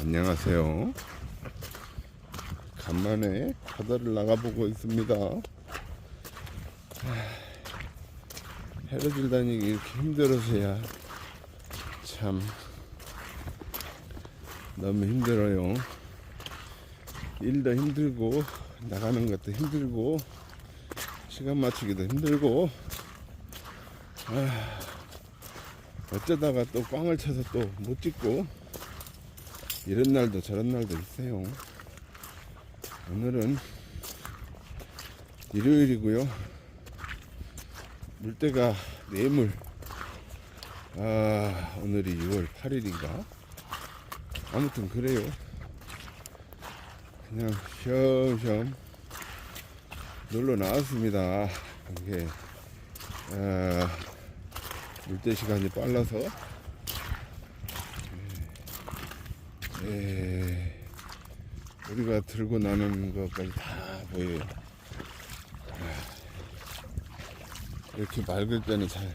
안녕하세요. 간만에 바다를 나가보고 있습니다. 하, 해로질 다니기 이렇게 힘들어서야 참 너무 힘들어요. 일도 힘들고 나가는 것도 힘들고 시간 맞추기도 힘들고 아, 어쩌다가 또 꽝을 쳐서 또 못 찍고 이런 날도 저런 날도 있어요. 오늘은 일요일이고요. 물때가 뇌물. 아, 오늘이 6월 8일인가? 아무튼 그래요. 그냥 쉬엄쉬엄 놀러 나왔습니다. 이게, 아, 물때 시간이 빨라서 예, 우리가 들고 나는 것까지 다 보여요. 아, 이렇게 맑을 때는 잘,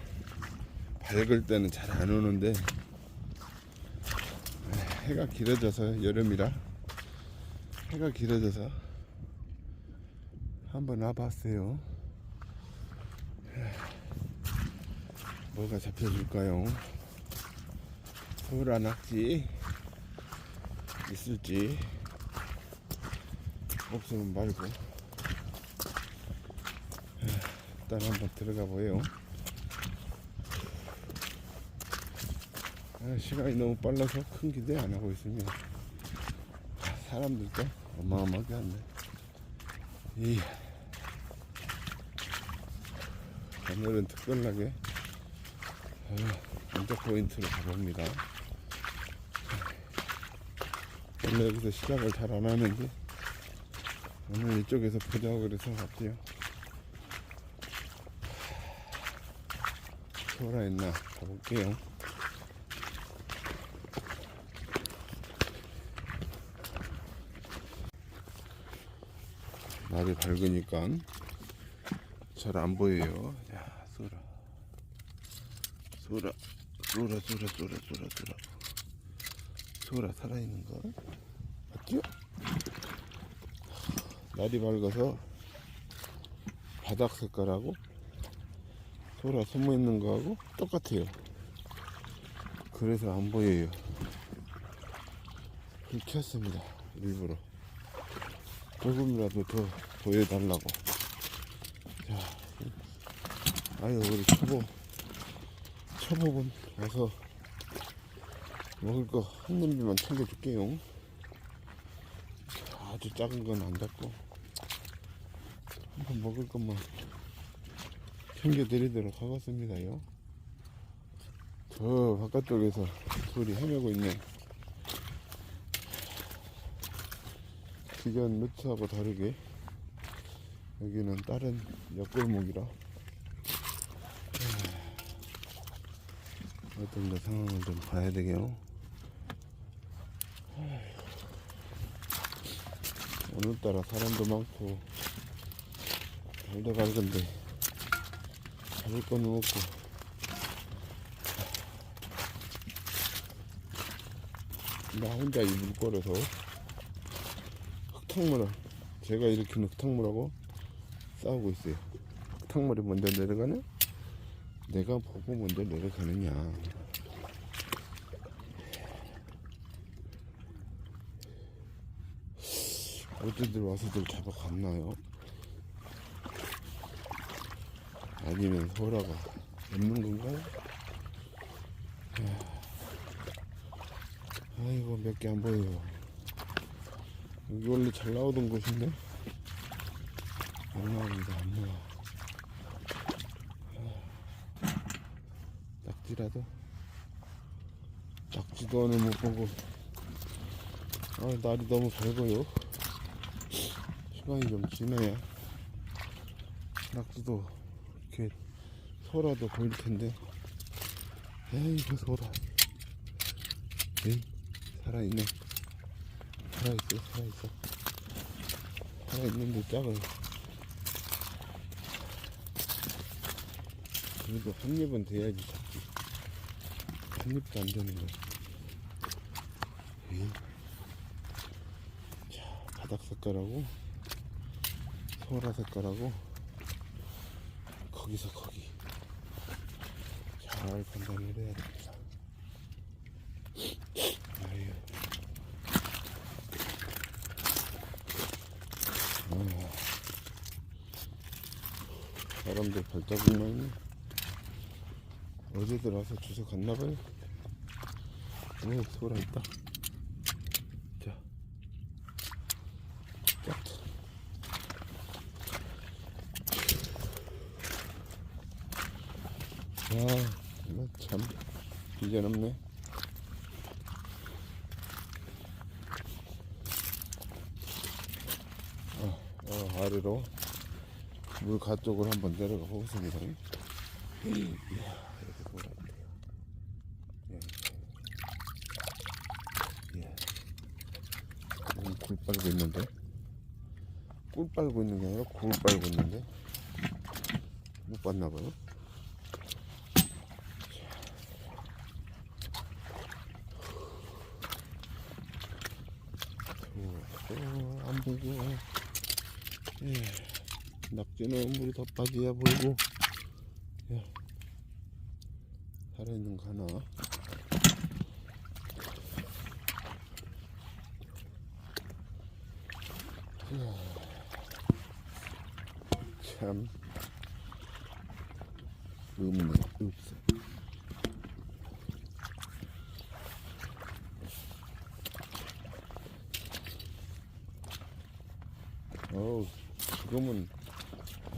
밝을 때는 잘 안 오는데, 아, 해가 길어져서 여름이라, 해가 길어져서 한번 와봤어요. 아, 뭐가 잡혀줄까요? 소라 낙지 있을지 없으면 말고. 일단 한번 들어가 보요 아, 시간이 너무 빨라서 큰 기대 안 하고 있습니다. 아, 사람들도 어마어마하게 한데. 이. 오늘은 특별하게 아, 인적 포인트로 가봅니다 원래 여기서 시작을 잘 안 하는데 오늘 이쪽에서 보자고 그래서 왔지요. 소라 있나. 가볼게요. 날이 밝으니까 잘 안 보여요. 야 소라. 소라 소라 소라 소라 소라 소라 소라 살아있는 거 맞죠? 날이 밝아서 바닥 색깔하고 소라 숨어 있는 거하고 똑같아요. 그래서 안 보여요. 불 켰습니다. 일부러. 조금이라도 더 보여달라고. 자, 아유, 우리 초보, 초보분 와서 먹을 거 한 냄비만 챙겨줄게요. 아주 작은 건 안 잡고 한번 먹을 것만 챙겨드리도록 하겠습니다요. 저 바깥쪽에서 둘이 헤매고 있네. 기존 루트하고 다르게 여기는 다른 옆골목이라 어떤 거 상황을 좀 봐야 되게요. 오늘따라 사람도 많고 달도 밝은데 잡을 거는 없고. 나 혼자 이 물거려서 흙탕물을 제가 일으킨 흙탕물하고 싸우고 있어요. 흙탕물이 먼저 내려가냐? 내가 보고 먼저 내려가느냐 어디들 와서들 잡아갔나요? 아니면 소라가 없는 건가요? 이야. 아이고 몇 개 안 보여요 여기 원래 잘 나오던 곳인데 안 나옵니다 안 나와 아. 낙지라도 낙지도 오늘 못 보고 아 날이 너무 밝아요 시간이 좀 지나야 낙지도 이렇게 소라도 보일 텐데. 에이 그 소라. 에이 살아있네. 살아있어 살아있어. 살아있는데 작아요 그래도 한 입은 돼야지 잡지. 한 입도 안 되는 거야. 에이. 바닥 색깔하고 소라 색깔하고 거기서 거기 잘 판단을 해야 됩니다. 아유. 아. 사람들 발자국만 어제 들어와서 주워 갔나봐요. 오, 소라 있다. 자, 짝. 와, 이거 참 비전없네. 어, 어, 아래로 물 가 쪽으로 한번 내려가 보겠습니다. 예. 예. 음, 굴 빨고 있는데? 꿀 빨고 있는 게 아니라 굴 빨고 있는데? 못 봤나 봐요. 좋아, 안 보고. 예. 낙지는 물이 더 빠져야 보이고. 야. 살아있는 거 하나. 참 없네 없어 어우 지금은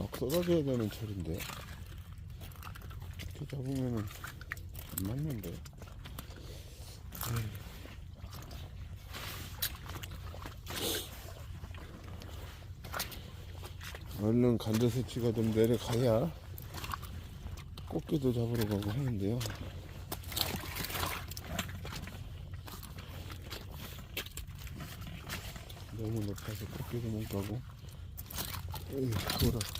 막 쏟아져야 되는 철인데 이렇게 잡으면은 안 맞는데 얼른 간대새치가 좀 내려가야 꽃게도 잡으러 가고 하는데요. 너무 높아서 꽃게도 못 가고. 에이, 소라.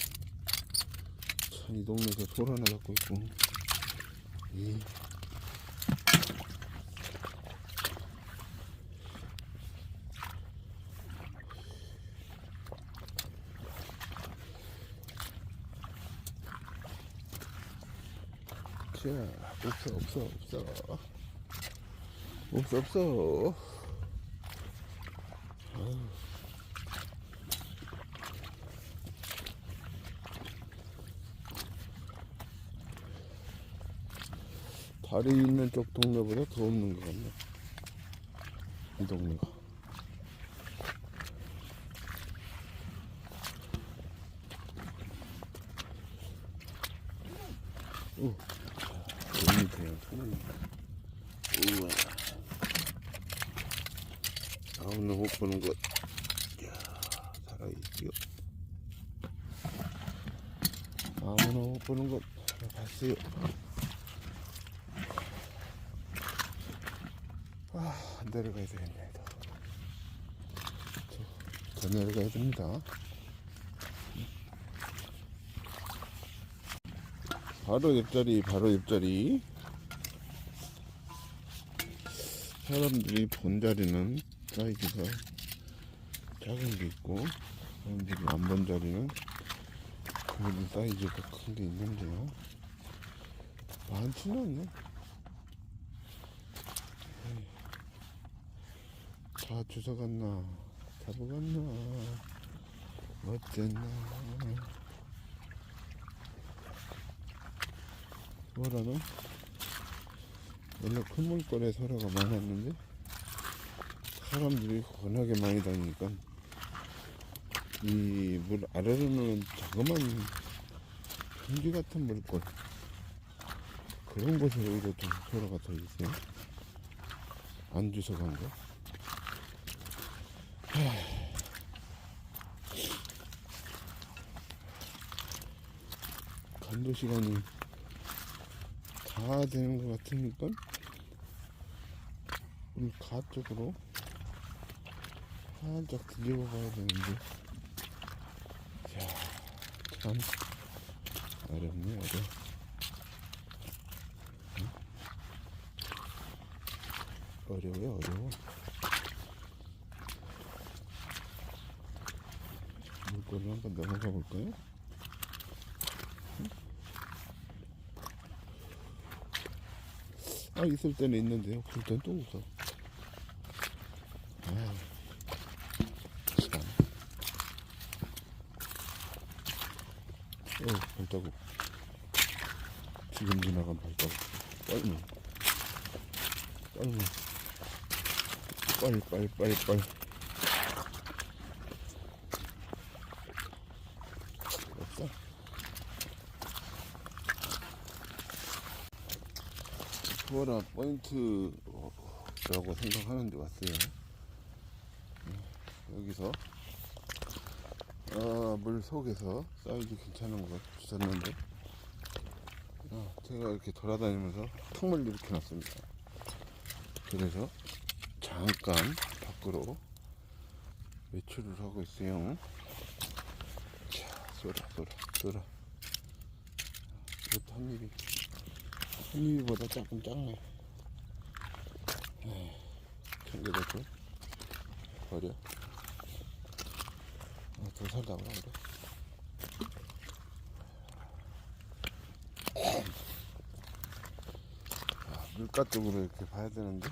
참, 이 동네에서 소라나 잡고 있고. 이. 자, 없어, 없어, 없어. 없어, 없어. 아유. 다리 있는 쪽 동네보다 더 없는 것 같네. 이 동네가. 오, 너무 손을. 우와. 아무나 못 보는 것. 이야, 살아있지요. 아무나 못 보는 것. 봤어요. 아, 내려가야 되겠네. 더, 더 내려가야 됩니다. 바로 옆자리, 바로 옆자리. 사람들이 본 자리는 사이즈가 작은 게 있고, 사람들이 안 본 자리는 그래도 사이즈가 큰 게 있는데요. 많지는 않네. 다 주워갔나 잡아갔나 어쨌나. 뭐라는 원래 큰 물건에 소라가 많았는데 사람들이 워낙에 많이 다니니까 이 물 아래로는 자그만 전기 같은 물건 그런 곳에 오히려 좀 소라가 더 있어요. 안 주워간 거 간도 시간이 다 되는 것 같으니까 우리 가 쪽으로 살짝 뒤집어 봐야 되는데. 참 어렵네 어려워 응? 어려워요 어려워 거를 한번 넘어가 볼까요? 아 있을 때는 있는데 없을 땐또 없어. 아, 참. 어 발자국. 지금 지나간 발자국. 빨리. 빨리 빨리 빨리 빨리. 없어. 투어라 포인트라고 생각하는데 왔어요. 네, 여기서 어, 물 속에서 사이즈 괜찮은 거 주셨는데 어, 제가 이렇게 돌아다니면서 턱을 이렇게 놨습니다. 그래서 잠깐 밖으로 외출을 하고 있어요. 자, 쏘라, 쏘라, 쏘라. 이것도 한 입이, 한 입이보다 조금 작네. 챙겨다 줘. 버려. 어, 더 살다 그래, 그래. 아, 물가 쪽으로 이렇게 봐야 되는데.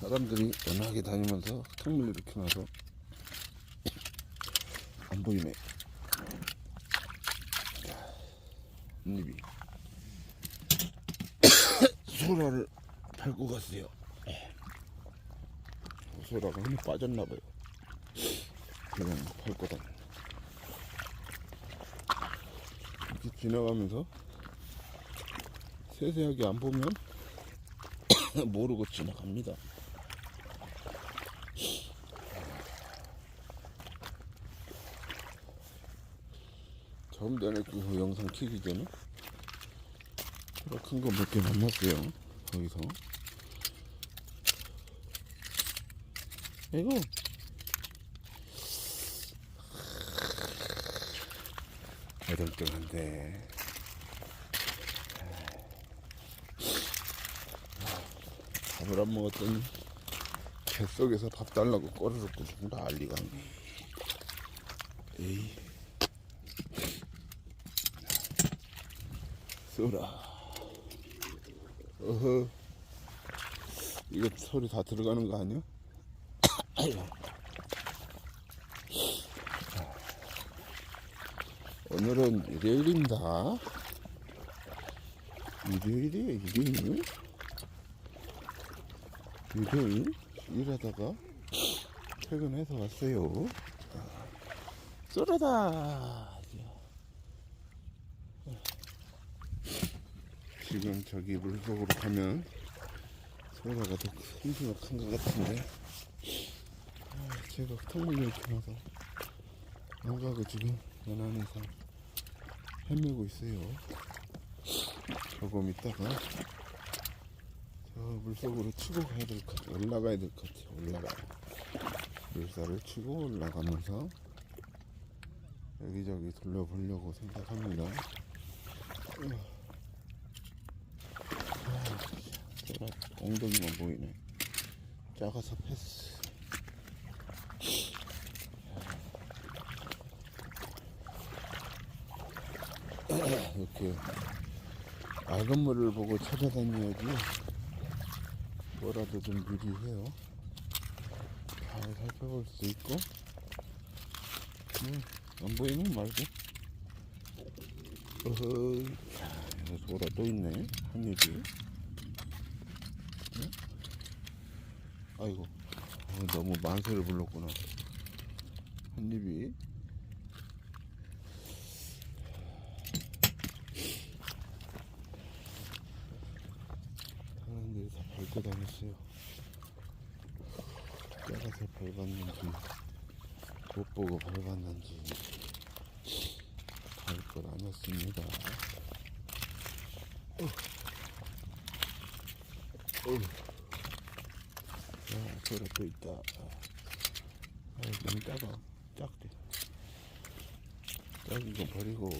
사람들이 연하게 다니면서 턱물 이렇게 놔서 안 보이네. 입이 소라를 밟고 갔어요. 소라가 힘이 빠졌나봐요. 그냥 밟고 다니. 이렇게 지나가면서 세세하게 안 보면 모르고 지나갑니다. 처음 전에 그 영상 키기 전에 큰거 몇 개 만났어요. 거기서. 이거. 어덜뚱한데. 밥을 안 먹었더니 뱃속에서 밥 달라고 꼬르륵 꼬르륵 난리가 네. 에이. 쏘라 어허. 이거 소리 다 들어가는 거 아니야? 오늘은 일요일입니다. 일요일이에요 일요일? 일요일? 일하다가 퇴근해서 왔어요. 쏘라다 지금 저기 물속으로 가면 소라가 더 힘수가 큰 것 같은데. 아, 제가 턱물을 이렇게 놔서 안 가고 지금 연안에서 헤매고 있어요. 조금 있다가 저 물속으로 치고 가야 될 것 같아 올라가야 될 것 같아 올라가 물살을 치고 올라가면서 여기저기 돌려보려고 생각합니다 소라 엉덩이만 보이네. 작아서 패스. 이렇게 맑은 물을 보고 찾아다녀야지 뭐라도 좀 유리해요. 잘 살펴볼 수 있고, 음, 안 보이면 말고. 어허, 자, 여기 소라 또 있네. 한 입이. 아이고 어, 너무 만세를 불렀구나 한 입이 사람들이 다 밟고 다녔어요 작아서 밟았는지 못 보고 밟았는지 밟것 아니었습니다 어. 어. 아, 소라 또 있다. 아, 너무 작아. 작대. 작은 거 버리고.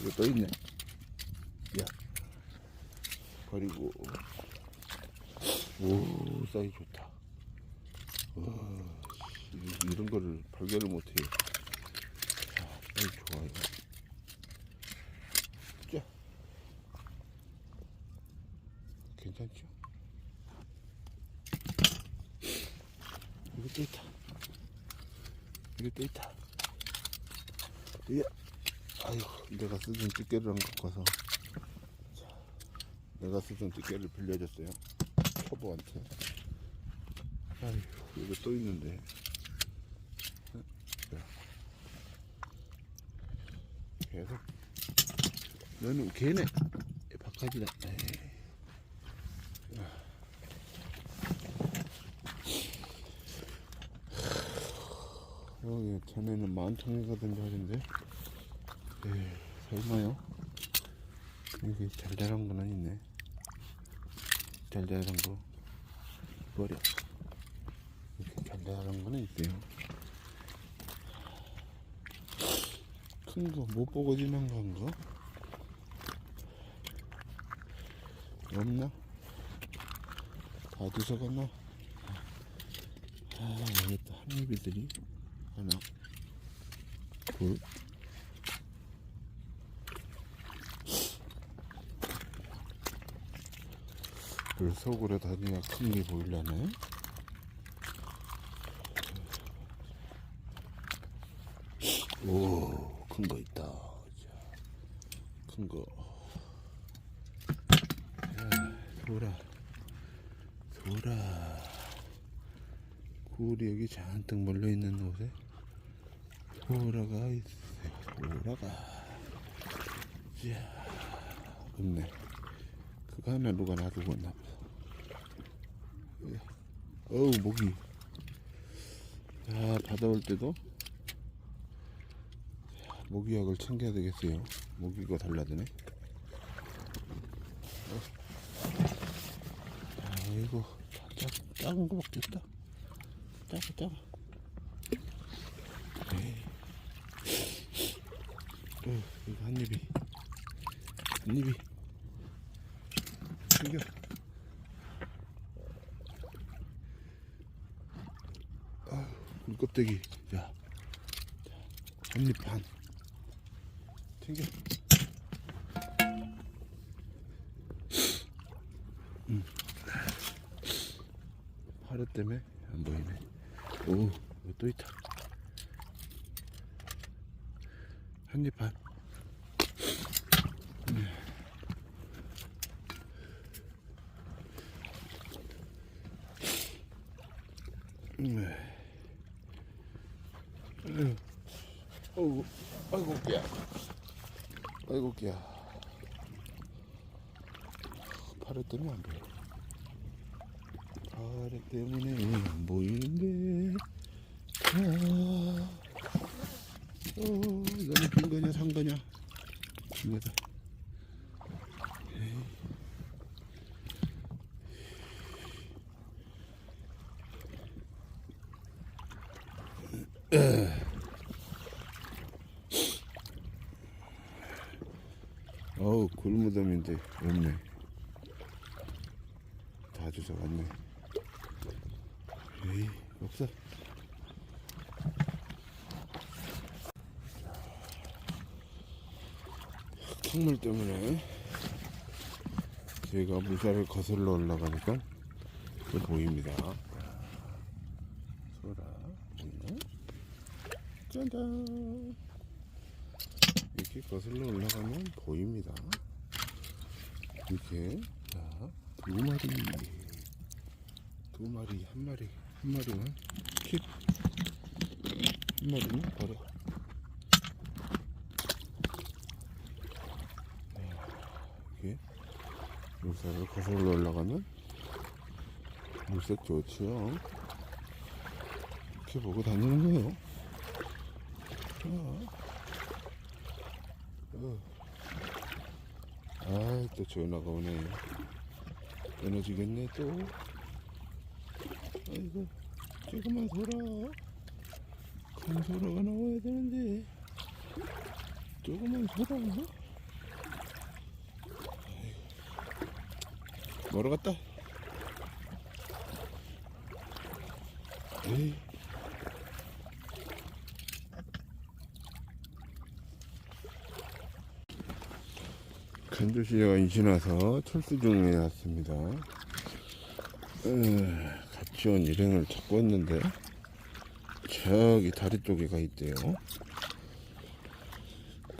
이거 또 있네. 야. 버리고. 오, 사이즈 좋다. 와, 씨. 이- 이런 거를 발견을 못해요. 자, 아이, 좋아요. 자. 괜찮죠? 여기 또 있다. 여기 또 있다. 예. 아이고, 내가 쓰던 집게를 안 갖고 와서. 자, 내가 쓰던 집게를 빌려줬어요. 초보한테. 아이고, 이거 또 있는데. 자. 계속. 너는 걔네. 바깥이다. 에이. 여기 전에는 만통이거든요 하던데 에이 설마요? 여기 달달한 건 아니네 달달한 거 버려 이렇게 달달한 거는 있대요 큰 거 못 보고 지난 건가? 없나? 다 뒤져갔나? 아또 한입이들이 하나 둘 물속으로 다니가 큰게 보이려네. 오 큰 거 있다. 큰거. 소라 소라 굴이 여기 잔뜩 몰려 있는 곳에 있어요. 소라가. 이야, 없네. 그거 하나 누가 놔두고 왔나 봐. 예. 어우, 모기. 야, 바다 올 때도 야, 모기약을 챙겨야 되겠어요. 모기가 달라드네. 어. 아이고, 작, 작은 거밖에 없다. 작아, 작아. 어, 이 거 한 입이. 한 입이. 챙겨. 아, 물 껍데기. 자, 한입 반. 챙겨. 음. 파르 때문에 안 보이네. 오, 또 있다 음. 음. 어우, 아이고 깨. 아이고 깨. 파래 때문에 안 보여. 파래 때문에 안 보이는데. 아. 어, 너는 빈 거냐, 산 거냐? 빈 거다. 에이. 에. 어우, 굴무덤인데 없네. 다 주워갔네. 에이, 없어. 흙물 때문에 제가 물살을 거슬러 올라가니까 또 보입니다. 소라 있나? 짜잔 이렇게 거슬러 올라가면 보입니다. 이렇게 자 두 마리 두 마리 한 마리 한 마리는 킵한 마리는 버려. 이렇게 물살을 거슬러 올라가면 물색 좋지요. 이렇게 보고 다니는 거예요. 어. 어. 아이, 또 전화가 오네. 끊어지겠네, 또. 아이고, 조금만 소라. 큰 소라가 나와야 되는데. 조금만 소라. 멀어 갔다. 에이. 간조시장이 지나서 철수 중에 왔습니다. 음, 같이 온 일행을 찾고 있는데 저기 다리 쪽에 가 있대요.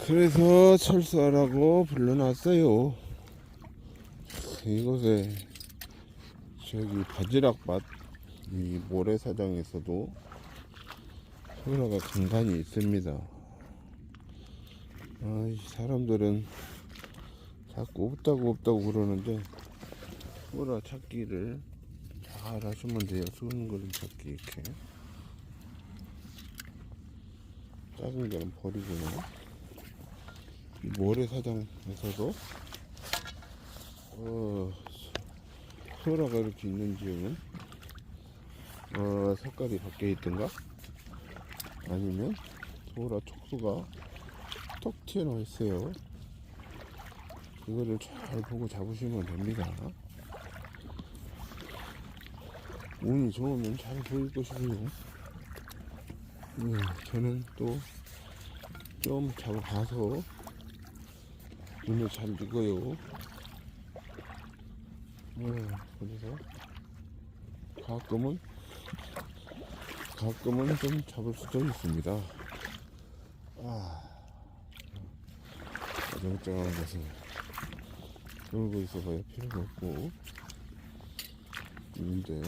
그래서 철수하라고 불러놨어요. 이곳에 저기 바지락밭 이 모래사장에서도 소라가 간간히 있습니다. 아이 사람들은 자꾸 없다고 없다고 그러는데 소라 찾기를 잘 하시면 돼요. 수은거리 찾기 이렇게 작은 거는 버리고요. 이 모래사장에서도 어, 소- 소라가 이렇게 있는 지역은 어, 색깔이 바뀌어 있던가 아니면 소라 촉수가 톡 튀어나와 있어요. 이거를 잘 보고 잡으시면 됩니다. 운이 좋으면 잘 보일 것이고요. 네, 저는 또 좀 잡아봐서 눈을 잘 익어요. 네, 그래서 가끔은 가끔은 좀 잡을 수도 있습니다. 아, 멀쩡한 것은 놀고 있어봐야 필요가 없고. 근데.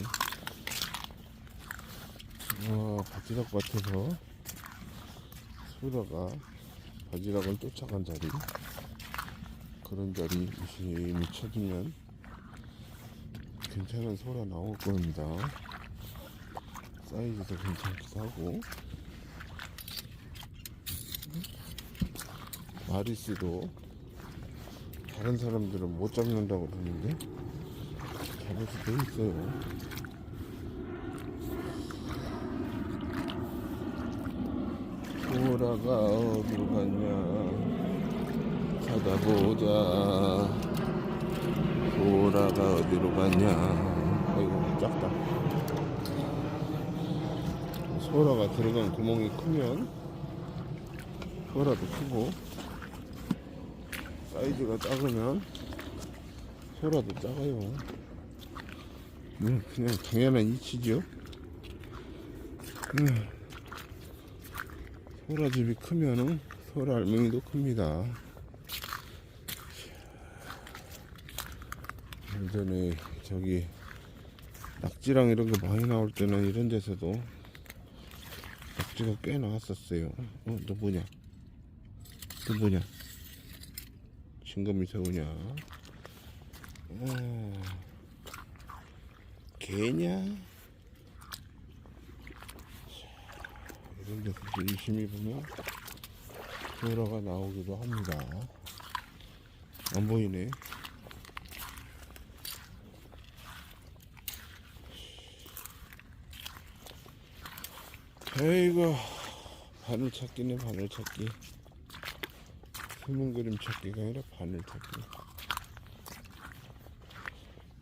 아, 바지락 밭에서. 소라가 바지락을 쫓아간 자리. 그런 자리 유심히 찾으면 괜찮은 소라 나올 겁니다. 사이즈도 괜찮기도 하고. 마리스도 다른 사람들은 못 잡는다고 그러는데? 잡을 수도 있어요. 소라가 어디로 갔냐? 찾아보자. 소라가 어디로 갔냐? 아이고 작다. 소라가 들어간 구멍이 크면 소라도 크고 사이즈가 작으면 소라도 작아요 음, 그냥 당연한 이치죠 음. 소라집이 크면은 소라 알맹이도 큽니다 예전에 저기 낙지랑 이런 거 많이 나올 때는 이런 데서도 낙지가 꽤 나왔었어요. 어, 너 뭐냐? 너 뭐냐? 징검이 새우냐? 아, 개냐? 이런 데서 열심히 보면 소라가 나오기도 합니다. 안 보이네. 에이구 바늘 찾기네 바늘 찾기 숨은 그림 찾기가 아니라 바늘 찾기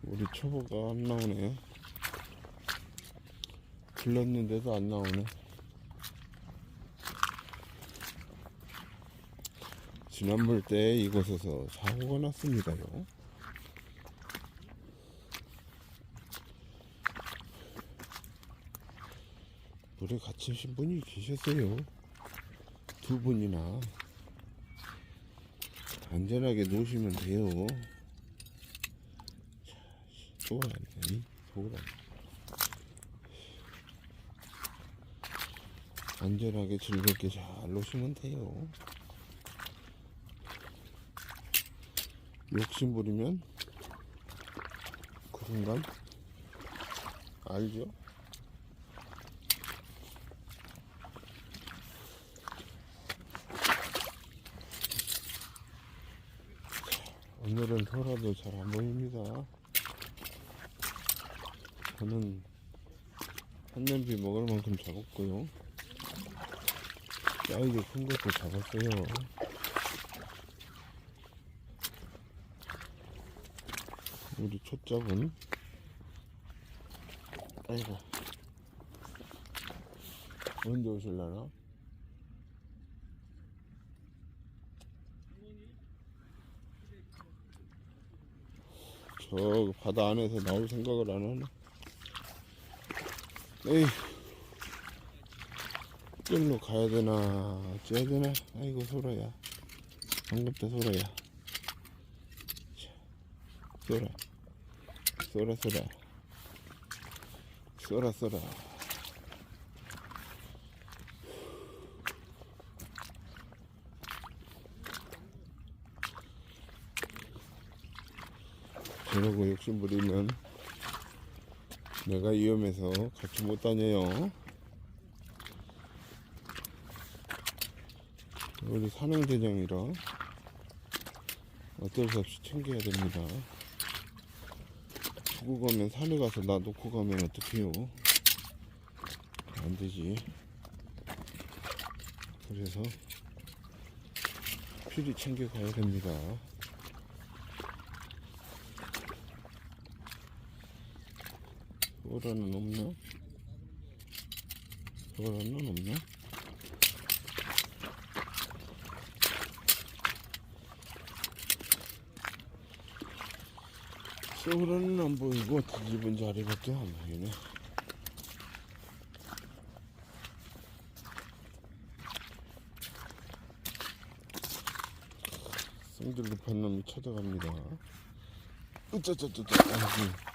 우리 초보가 안 나오네 불렀는데도 안 나오네 지난번 때 이곳에서 사고가 났습니다요 물에 갇히신 분이 계셨어요. 두 분이나. 안전하게 놓으시면 돼요. 아니야, 속을 아니야. 안전하게 즐겁게 잘 놓으시면 돼요. 욕심 부리면 그 순간 알죠? 소라도 잘 안 보입니다. 저는 한 냄비 먹을 만큼 잡았고요. 사이즈 큰 것도 잡았어요. 우리 초짜분 아이고 언제 오실라나? 저 바다 안에서 나올 생각을 안 하네. 에이, 이길로 가야 되나, 어째야 되나? 아이고, 소라야. 반갑다, 소라야. 자, 소라. 소라, 소라. 소라, 소라. 저러고 욕심 부리면 내가 위험해서 같이 못 다녀요. 우리 산행대장이라 어쩔 수 없이 챙겨야 됩니다. 두고 가면 산에 가서 나 놓고 가면 어떡해요? 안 되지. 그래서 필히 챙겨가야 됩니다. 소라는 없나? 소라는 없나? 소라는 안 보이고 뒤집은 자리밖에 안 보이네. 생들급한 놈이 쳐다갑니다. 으짜짜짜짜.